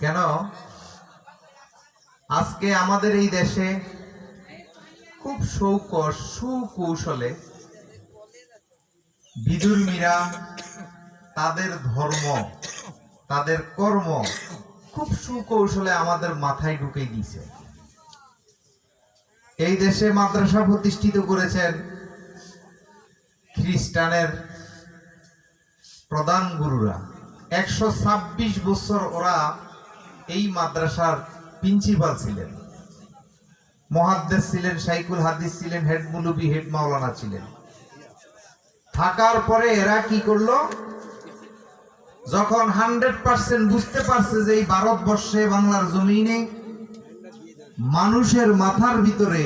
কেন? আজকে আমাদের এই দেশে খুব সৌকস সুকৌশলে বিদুর্মীরা তাদের ধর্ম, তাদের কর্ম খুব সুকৌশলে আমাদের মাথায় ঢুকে দিয়েছে। এই দেশে মাদ্রাসা প্রতিষ্ঠিত করেছেন খ্রিস্টানের প্রধান গুরুরা। একশো ছাব্বিশ বছর ওরা এই মাদ্রাসার প্রিন্সিপাল ছিলেন। মহাদ্দেশ ছিলেন সাইকুল হাদিস ছিলেন, হেড মুলুবি, হেড মাওলানা ছিলেন। থাকার পরে এরা কি করল? যখন হান্ড্রেড পার্সেন্ট বুঝতে পারছে যে এই ভারতবর্ষে, বাংলার জমিনে মানুষের মাথার ভিতরে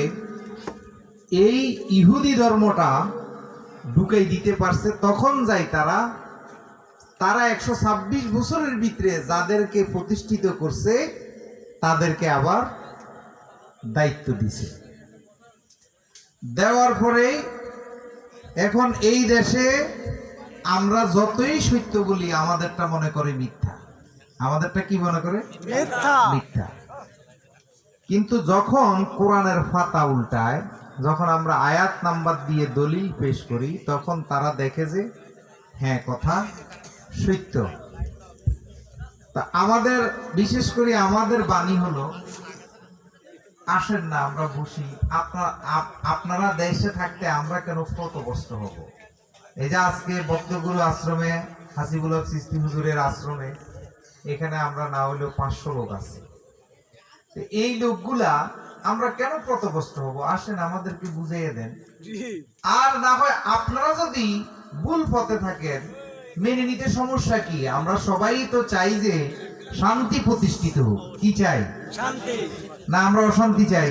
এই ইহুদি ধর্মটা ঢুকাই দিতে পারছে, তখন যাই তারা তারা একশো ছাব্বিশ বছরের ভিতরে যাদেরকে প্রতিষ্ঠিত করছে তাদেরকে আবার দায়িত্ব দিছে দেওয়ার পরে এখন এই দেশে আমরা যতই সত্য বলি আমাদেরটা মনে করে মিথ্যা। আমাদেরটা কি মনে করে? মিথ্যা। কিন্তু যখন কোরআনের ফাতা উল্টায় যখন আমরা আয়াত নাম্বার দিয়ে দলিল পেশ করি তখন তারা দেখে যে হ্যাঁ কথা সত্য তা আমাদের বিশেষ করে আমাদের বাণী হলো আসেন না আমরা বসি আপনার আপনারা দেশে থাকতে আমরা কেন ক্ষতগ্রস্ত হব? এই যে আজকে বক্তগুরু আশ্রমে হাসিবুল হক সৃষ্টি হুজুরের আশ্রমে এখানে আমরা না হইলেও পাঁচশো লোক আছে। এই লোকগুলা আমরা কেন ক্ষতগ্রস্ত হব? আসেন আমাদেরকে বুঝিয়ে দেন। আর না হয় আপনারা যদি ভুল পথে থাকেন মেনে নিতে সমস্যা কি? আমরা সবাই তো চাই যে শান্তি প্রতিষ্ঠিত হোক। কি চাই? শান্তি। না আমরা অশান্তি চাই।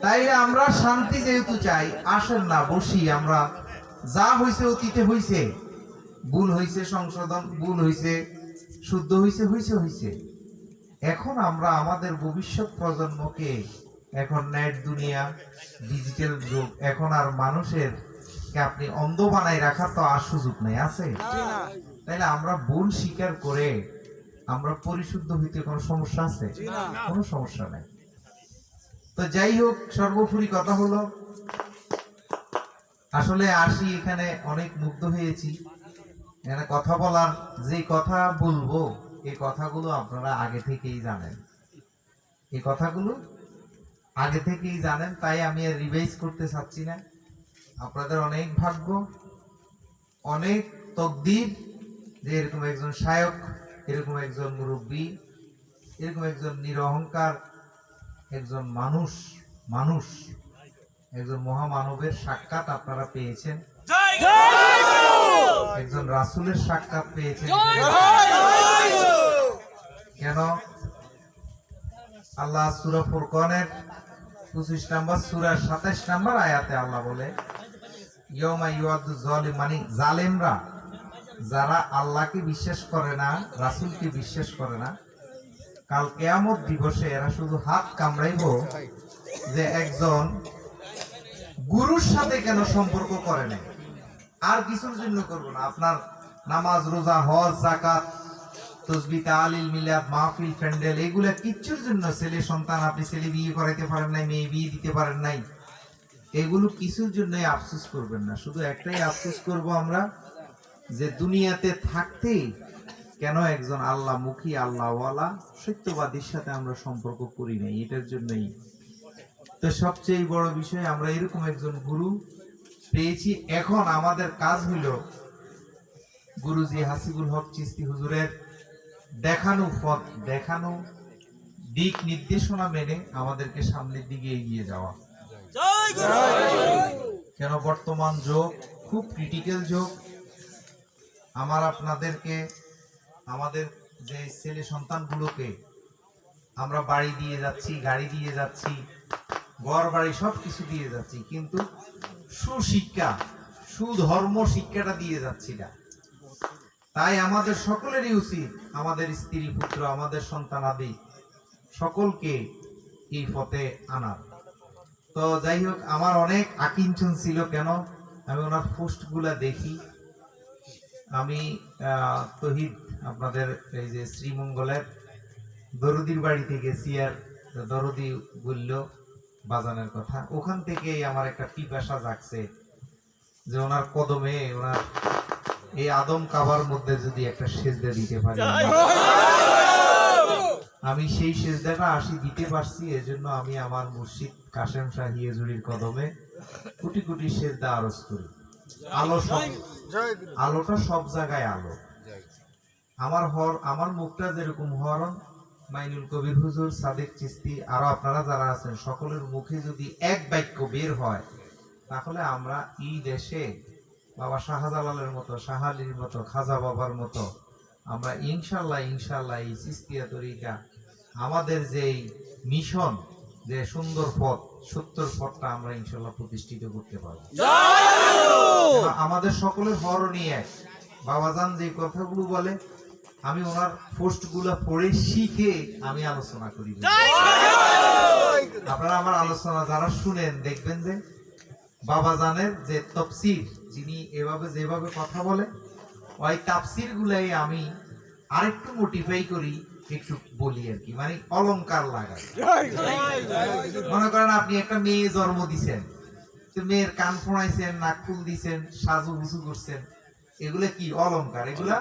তাই আমরা শান্তি যেহেতু চাই আসেন না বসি আমরা। যা হয়েছে অতীতে হয়েছে ভুল হয়েছে সংশোধন ভুল হয়েছে শুদ্ধ হয়েছে হয়েছে হয়েছে এখন আমরা আমাদের ভবিষ্যৎ প্রজন্মকে এখন নেট দুনিয়া ডিজিটাল যুগ এখন আর মানুষের কে আপনি অন্ধ বানাই রাখার তো আর সুযোগ নেই আছে? তাইলে আমরা ভুল স্বীকার করে আমরা পরিশুদ্ধ হইতে কোনো সমস্যা আছে? কোনো সমস্যা নেই। তো যাই হোক সর্বোপরি কথা হলো আসলে আসি এখানে অনেক মুগ্ধ হয়েছি। এখানে কথা বলার যে কথা বলব এই কথাগুলো আপনারা আগে থেকেই জানেন। এই কথাগুলো আগে থেকেই জানেন তাই আমি আর রিভাইজ করতে চাচ্ছি না। আপনাদের অনেক ভাগ্য অনেক তকদির যে এরকম একজন শায়ক এরকম একজন মুরব্বী এরকম একজন নিরহংকার একজন মানুষ মানুষ একজন মহামানবের সাক্ষাৎ আপনারা পেয়েছেন। একজন রাসূলের সাক্ষাৎ পেয়েছেন। কেন? আল্লাহ সূরা ফুরকানের 25 নাম্বার সুরার 27 নাম্বার আয়াতে আল্লাহ বলে মানে জালেমরা যারা আল্লাহকে বিশ্বাস করে না, রাসূলকে বিশ্বাস করে না, কাল কেয়ামত দিবসে এরা শুধু হাত কামড়াইব যে একজন গুরুর সাথে কেন সম্পর্ক করে না আর কিছুর জন্য করব না। আপনার নামাজ, রোজা, হজ জাকাত তসবি, তালিল, মিলাদ, মাহফিল, প্যান্ডেল, এগুলা কিচ্ছুর জন্য ছেলে সন্তান আপনি ছেলে বিয়ে করাইতে পারেন নাই, মেয়ে বিয়ে দিতে পারেন নাই। এগুলো কিছুর জন্যই আফসোস করবেন না। শুধু একটাই আফসোস করব আমরা যে দুনিয়াতে থাকতেই কেন একজন আল্লাহ মুখী আল্লাহওয়ালা সত্যবাদীর সাথে আমরা সম্পর্ক করি নাই? এটার জন্যই। তো সবচেয়ে বড় বিষয়, আমরা এরকম একজন গুরু পেয়েছি। এখন আমাদের কাজ হইল গুরুজি হাসিবুল হক চিস্তি হুজুরের দেখানো পথ, দেখানো দিক নির্দেশনা মেনে আমাদেরকে সামনের দিকে এগিয়ে যাওয়া। কেন বর্তমান যোগ? খুব ক্রিটিক্যাল যোগ। আমার আপনাদেরকে, আমাদের যে ছেলে সন্তানগুলোকে আমরা বাড়ি দিয়ে যাচ্ছি, গাড়ি দিয়ে যাচ্ছি, ঘর বাড়ি সব কিছু দিয়ে যাচ্ছি, কিন্তু সুশিক্ষা, সুধর্ম শিক্ষাটা দিয়ে যাচ্ছি না। তাই আমাদের সকলেরই উচিত, আমাদের স্ত্রী পুত্র, আমাদের সন্তান আদি সকলকে এই পথে আনার। তো যাই হোক, আমার অনেক আকিঞ্চন ছিল কেন? আমি ওনার পোস্টগুলা দেখি। আমি তহিদ আপনাদের এই যে শ্রীমঙ্গলের দরদির বাড়িতে গেছি আর দরদি বলল বাজানের কথা। ওখান থেকেই আমার একটা পিপাসা জাগছে যে ওনার কদমে, ওনার এই আদম কাবার মধ্যে যদি একটা সেজদা দিতে পারি। আমি সেই সেজদাটা আসি দিতে পারছি এজন্য আমি আমার মুর্শিদ কাশেম শাহী এজুরির কদমে কোটি কোটি সেজদা আরজ করি। আলো সব আলোটা সব জায়গায় আলো। আমার হর আমার মুখটা যেরকম হরণ মাইনুল কবির হুজুর সাদেক চিস্তি আরও আপনারা যারা আছেন সকলের মুখে যদি এক বাক্য বের হয় তাহলে আমরা এই দেশে বাবা শাহজালালের মতো শাহালির মতো খাজা বাবার মতো আমরা ইনশাল্লাহ ইনশাল্লাহ এই চিস্তিয়া তরিকা আমাদের যেই মিশন যে সুন্দর পথ সত্যর পথটা আমরা ইনশাল্লাহ প্রতিষ্ঠিত করতে পারব। আমাদের সকলের হরণই এক। বাবাজান যে কথাগুলো বলে আমি ওনার পোস্ট পড়ে শিখে আমি আলোচনা করি। আপনারা আমার আলোচনা যারা শুনেন দেখবেন যে বাবাজানের যে তফসির যিনি এভাবে যেভাবে কথা বলে ওই তাফসির গুলাই আমি আরেকটু মোটিফাই করি। একটু বলি আর কি মানে অলংকার লাগাই মনে করেন আপনি একটা মেয়ে জন্ম দিছেন তো মেয়ের কান ফোড়াইছেন নাক ফুল দিছেন সাজু গুজু করছেন এগুলো কি অলংকার? এগুলা?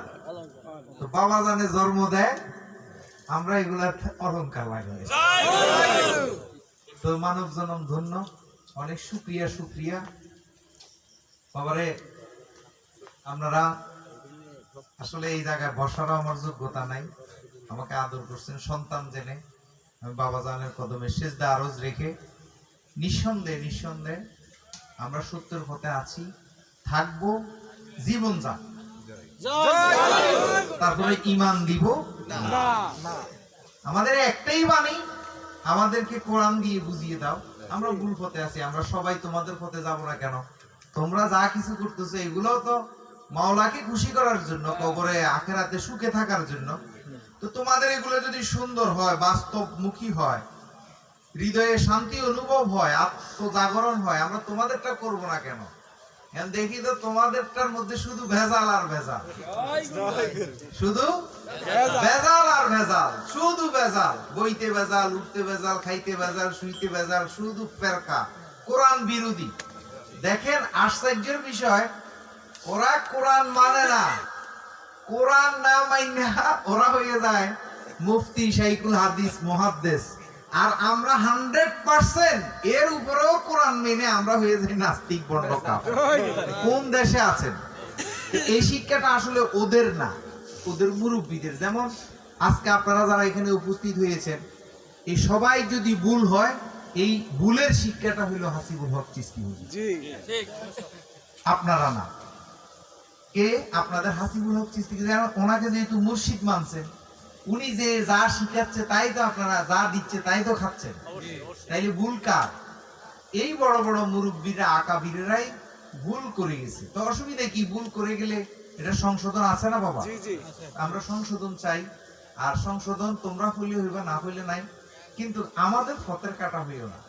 তো বাবা জানে জন্ম দেয় আমরা এগুলা অলংকার লাগাই। তো মানব জনম ধন্য অনেক সুক্রিয়া সুক্রিয়া বাবারে আপনারা আসলে এই জায়গায় বসারও আমার যোগ্যতা নাই। আমাকে আদর করছেন, সন্তান জেনে আমি বাবা জানের কদমে সেজদা আরজ রেখে নিঃসন্দেহে নিঃসন্দেহে আমরা সত্যের পথে আছি, থাকব, জীবন যা তারপরে ইমান দিব। আমাদের একটাই বাণী, আমাদেরকে কোরআন দিয়ে বুঝিয়ে দাও। আমরা ভুল পথে আছি, আমরা সবাই তোমাদের পথে যাব না কেন? তোমরা যা কিছু করতেছো এগুলোও তো মাওলাকে খুশি করার জন্য, কবরে, আখেরাতে সুখে থাকার জন্য। তো তোমাদের এগুলো যদি সুন্দর হয়, বাস্তবমুখী হয়, হৃদয়ে শান্তি অনুভব হয়, আত্মজাগরণ হয়, আমরা তোমাদেরটা করব না কেন? দেখি তো তোমাদেরটার মধ্যে শুধু ভেজাল আর ভেজাল। শুধু ভেজাল আর ভেজাল, শুধু ভেজাল। বইতে ভেজাল, উঠতে ভেজাল, খাইতে ভেজাল, শুইতে ভেজাল, শুধু ফেরকা, কোরআন বিরোধী। দেখেন আশ্চর্যের বিষয়, ওরা কোরআন মানে না। কোরআন না মাইনা ওরা হয়ে যায় মুফতি শাইকুল হাদিস মুহাদ্দেস। আর আমরা হান্ড্রেড পার্সেন্ট এর উপরেও কোরআন মেনে আমরা হয়ে যাই নাস্তিক বন্ড কোন দেশে আছেন? এই শিক্ষাটা আসলে ওদের না ওদের মুরব্বীদের। যেমন আজকে আপনারা যারা এখানে উপস্থিত হয়েছেন এই সবাই যদি ভুল হয় এই ভুলের শিক্ষাটা হলো হাসিবুল হক চিস্তি আপনারা না। কে? আপনাদের হাসিবুল হক চিস্তি যেমন ওনাকে যেহেতু মুর্শিদ মানছেন উনি যে যা শিখাচ্ছে তাই তো আপনারা যা দিচ্ছে তাই তো খাচ্ছেন। তাইলে ভুল কার? এই বড় বড় মুরব্বীরা আকাবিরেরাই ভুল করে গেছে। তো অসুবিধা কি? ভুল করে গেলে এটা সংশোধন আছে না বাবা? আমরা সংশোধন চাই। আর সংশোধন তোমরা হইলে হইবা না হইলে নাই। কিন্তু আমাদের ফতের কাটা হইও না।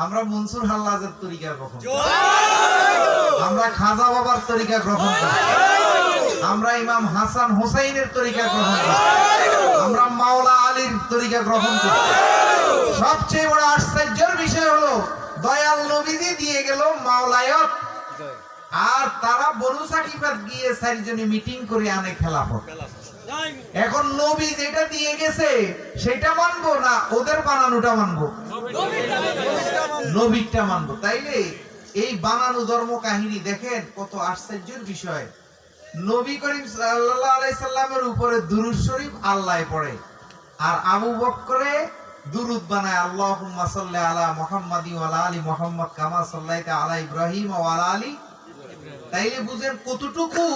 আমরা মনসুর হাল্লাজের তরিকা গ্রহণ আমরা খাজা বাবার তরিকা গ্রহণ করি। আমরা ইমাম হাসান হোসাইনের তরিকা গ্রহণ করি। আমরা মাওলা আলীর তরিকা গ্রহণ করি। সবচেয়ে বড় আশ্চর্যের বিষয় হলো দয়াল নবীজি দিয়ে গেল মাওলায়ত। আর তারা বনু সাকিফাত গিয়ে চারিজনে মিটিং করে আনে খেলাফত। এখন নবী যেটা দিয়ে গেছে সেটা মানবো না ওদের বানানোটা মানবো। নবীরটা মানব। তাইলে এই বানানো ধর্ম কাহিনী দেখেন কত আশ্চর্যের বিষয়। নবী করিম সাল্লাল্লাহু আলাইহি সাল্লামের উপরে দুরুদ শরীফ আল্লাহ পড়ে। আর আবু বকরে দুরুদ বানায়, আল্লাহুম্মা সাল্লি আলা মুহাম্মাদি ওয়া আলা আলি মুহাম্মদ কামা সাল্লাইতা আলা ইব্রাহিম ওয়া আলা আলি তাইলে বুঝেন কতটুকু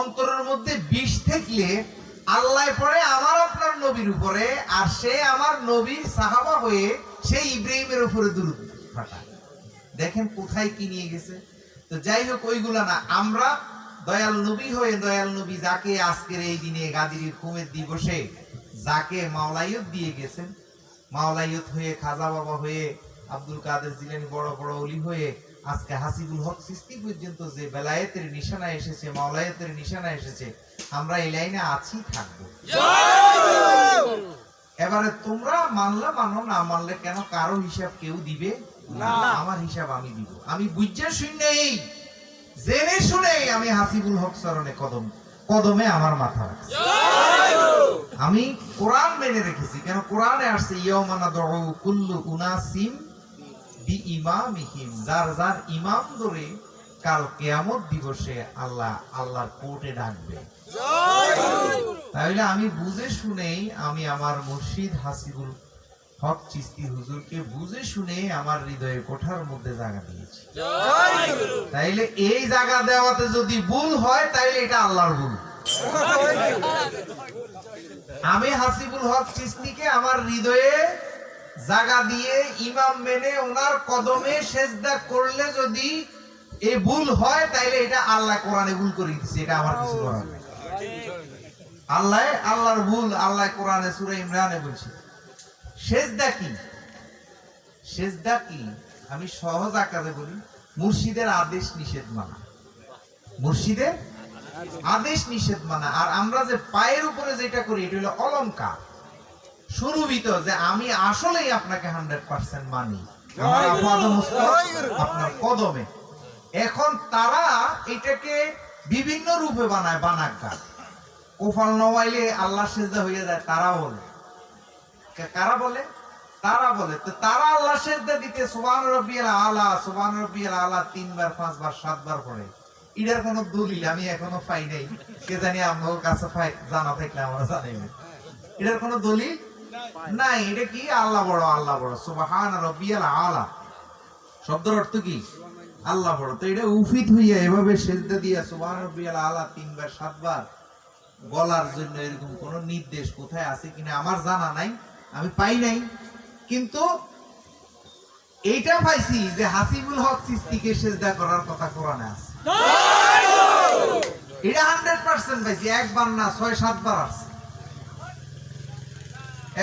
অন্তরের মধ্যে বিষ থাকলে আল্লাহ পরে আমার আপনার নবীর উপরে আর সে আমার নবীর সাহাবা হয়ে সেই ইব্রাহিমের উপরে দুরুদ ফাটায় দেখেন কোথায় কি নিয়ে গেছে? তো যাই হোক, ওইগুলা না। আমরা দয়াল নবী হয়ে দয়াল নবী যাকে আজকের এই দিনে গাদির কুমের দিবসে যাকে মাওলাইয়ত দিয়ে গেছেন, মাওলাইয়ত হয়ে খাজা বাবা হয়ে আব্দুল কাদের জিলানি বড় বড় অলি হয়ে আজকে হাসিবুল হক সৃষ্টি পর্যন্ত যে বেলায়েতের নিশানা এসেছে, মাওলায়েতের নিশানা এসেছে, আমরা এই লাইনে আছি, থাকব। এবারে তোমরা মানলে মানো না মানলে কেন? কারও হিসাব কেউ দিবে না। আমার হিসাব আমি দিব। আমি বুঝছে শুনেই জেনে শুনেই আমি হাসিবুল হক চরণে কদম কদমে আমার মাথা রাখছি। আমি কোরআন মেনে রেখেছি। কেন? কোরআনে আসছে ইয়াউমানা দউ কুল্লু উনাসিম বি ইমামিহিম যার যার ইমাম ধরে কাল কেয়ামত দিবসে আল্লাহ আল্লাহর কোর্টে ডাকবে। তাহলে আমি বুঝে শুনেই আমি আমার মুর্শিদ হাসিবুল হক চিস্তি হুজুরকে বুঝে শুনে আমার হৃদয়ে কোঠার মধ্যে জায়গা দিয়েছি তাইলে এই জায়গা দেওয়াতে যদি ভুল হয়, তাইলে এটা আল্লাহর ভুল আমি হাসিবুল হক চিস্তিকে আমার হৃদয়ে জায়গা দিয়ে ইমাম মেনে ওনার কদমে সেজদা করলে যদি এ ভুল হয়, তাইলে এটা আল্লাহ কোরআনে ভুল করে দিচ্ছে এটা আমার কিছু করার। আল্লাহ আল্লাহর ভুল আল্লাহ কোরআনে সূরা ইমরানে বলছে। সেজদা কি? সেজদা কি? আমি সহজ আকারে বলি মুর্শিদের আদেশ নিষেধ মানা। মুর্শিদের আদেশ নিষেধ মানা। আর আমরা যে পায়ের উপরে যেটা করি এটা হলো অলংকার। সুরভিত যে আমি আসলেই আপনাকে হান্ড্রেড পার্সেন্ট মানি। আপনার কদমে। এখন তারা এটাকে বিভিন্ন রূপে বানায় বানাক্কা কোফাল নওয়াইলে আল্লাহ সেজদা হয়ে যায়, তারা বলে। কারা বলে? তারা বলে। তো তারা আল্লাহ সেজদা দিতে সুবহান রব্বিয়াল আলা, সুবহান রব্বিয়াল আলা তিনবার, পাঁচবার, সাতবার পড়ে। এটার কোনো দলিল আমি এখনও পাই নাই। কে জানি আমার কাছে পাই, জানা থাকলে আমরা জানি না এটার কোনো দলিল নাই। এটা কি? আল্লাহ বড় আল্লাহ বড়। সুবহান রব্বিয়াল আলা। শব্দের অর্থ কি? আল্লাহ বড়। তো এটা উফিত হইয়া এভাবে সেজদা দিয়া সুবহান রব্বিয়াল আলা তিনবার, সাতবার বলার জন্য এরকম কোন নির্দেশ কোথায় আছে কিনা আমার জানা নাই, আমি পাই নাই। কিন্তু এইটা পাইছি যে হাসিবুল হক সিস্তিকে সেজদা করার কথা কোরআনে আছে। এটা হান্ড্রেড পার্সেন্ট পাইছি, একবার না, ছয়, সাতবার আছে।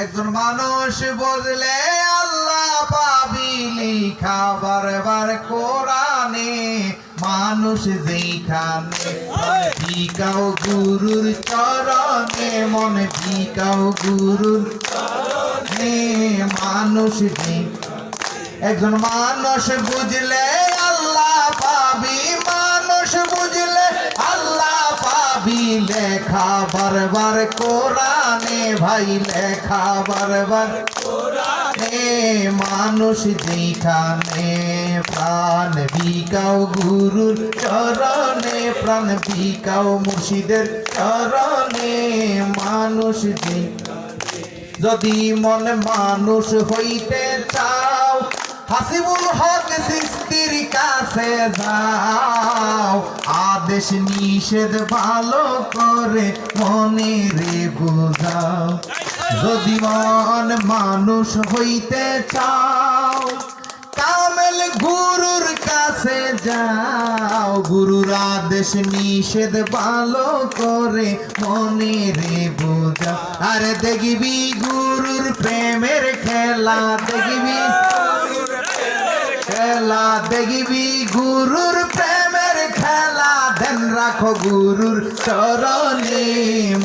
একজন মানুষ বুঝলে আল্লাহ পাবি লিখা বারবার কোরআনে মানুষ যেখানে ভিকাও গুরুর চরণে, মনে ভিকাও গুরুর চরণে মানুষ একজন মানুষ বুঝলে আল্লাহ পাবি, মানুষ বুঝলে আল্লাহ পাবি। লেখা বারবার কোরআনে ভাই, লেখা বারবার কোরআনে। মানুষ যেখানে প্রাণ বিকাও গুরুর চরণে, প্রাণ বিকাও মুর্শিদের চরণে। মানুষ যদি মন মানুষ হইতে চাও, হাসিবুল হক সৃষ্টির কাছে যাও। আদেশ নিষেধ ভালো করে মনে রে বোঝাও। যদি মন মানুষ হইতে চাও কামেল গুরুর কাছে যাও। গুরুর আদেশ নিষেধ ভালো করে মনে রে বোঝা। আরে দেখবি গুরুর প্রেমের খেলা, দেখবি। খেলা, দেখবি গুরুর প্রেমের খেলা। দেন রাখো গুরুর চরণে,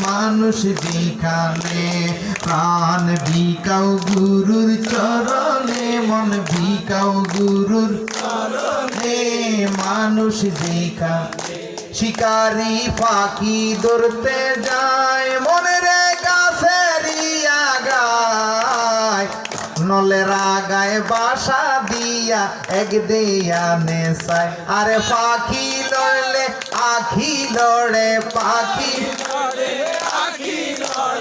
মানুষ যেখানে প্রাণ বিকাও গুরুর চরণে, মন বিকাও গুরুর চরণে। মানুষ যেখানে শিকারি পাখি ধরতে যায়, মনের গাছের আগায়। নলের আগায় বাসা দিয়া এক দিয়া নেশায়। আরে পাখি লড়লে আখি লড়ে, পাখি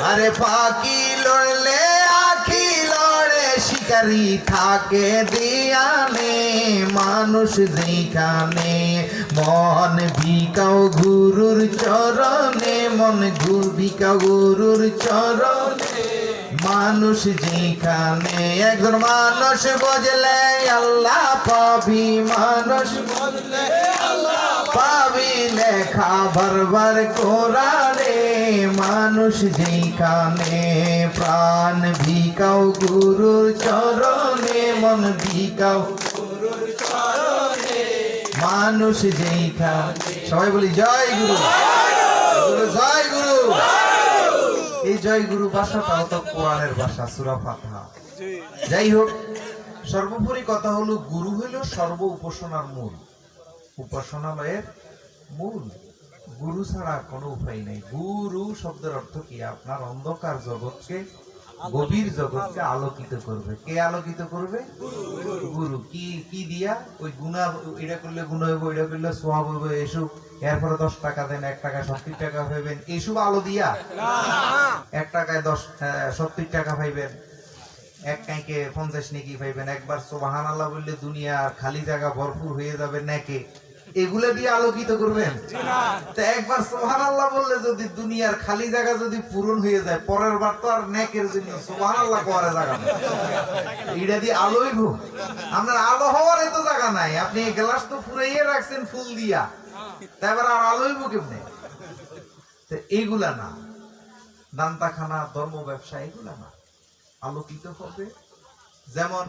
আরে পাখি লড়লে আখি লড়ে, শিকারি থাকে দিয়ানে, মানুষ যেখানে, মন ভিকাও গুরুর চরণে, মন গুর ভিকাও গুরুর চরণে, মানুষ যেখানে, একজন মানুষ বজলে আল্লাহ পাবি, মানুষ বজলে আল্লাহ লেখা বারবার কোরআনে মানুষ যেখানে প্রাণ ভিকাও গুরুর চরণে মন ভিকাও গুরুর চরণে। মানুষ যেখানে সবাই বলি জয় গুরু। গুরু, জয় গুরু। এই জয় গুরু ভাষাটাও তো কোরআনের ভাষা সুরা ফাতহা। যাই হোক সর্বোপরি কথা হলো গুরু হইল সর্ব উপাসনার মূল। উপাসনালয়ের মূল গুরু ছাড়া কোনো উপায় নেই। গুরু শব্দের অর্থ কি? আপনার অন্ধকার জগৎকে, গভীর জগৎকে আলোকিত করবে। কে আলোকিত করবে? গুরু। কি কি দিয়া? ওই গুণা, এটা করলে গুণ হইব এটা করলে সোয়াব হইব, এসব। এরপরে দশ টাকা দেন, এক টাকা সত্তর টাকা পাইবেন। এইসব আলো দিয়া? এক টাকায় দশ সত্তর টাকা পাইবেন। এক কাইকে পঞ্চাশ নাকি পাইবেন। একবার সোবাহান আল্লাহ বললে দুনিয়া খালি জায়গা ভরপুর হয়ে যাবে নাকি। এগুলা দিয়ে আলোকিত করবেন? তো একবার সোহান আল্লাহ বললে যদি দুনিয়ার খালি জায়গা যদি পূরণ হয়ে যায়, পরের বার তো আর নেকের জন্য সোহান আল্লাহ করে জায়গা এটা দিয়ে আলোই ভো আপনার আলো হওয়ার এত জায়গা নাই। আপনি গ্লাস তো ফুরাইয়ে রাখছেন ফুল দিয়া। তারপর আর আলোই ভো কেমনে? তো এইগুলা না। দান্তাখানা, ধর্ম ব্যবসা এগুলা না। আলোকিত হবে। যেমন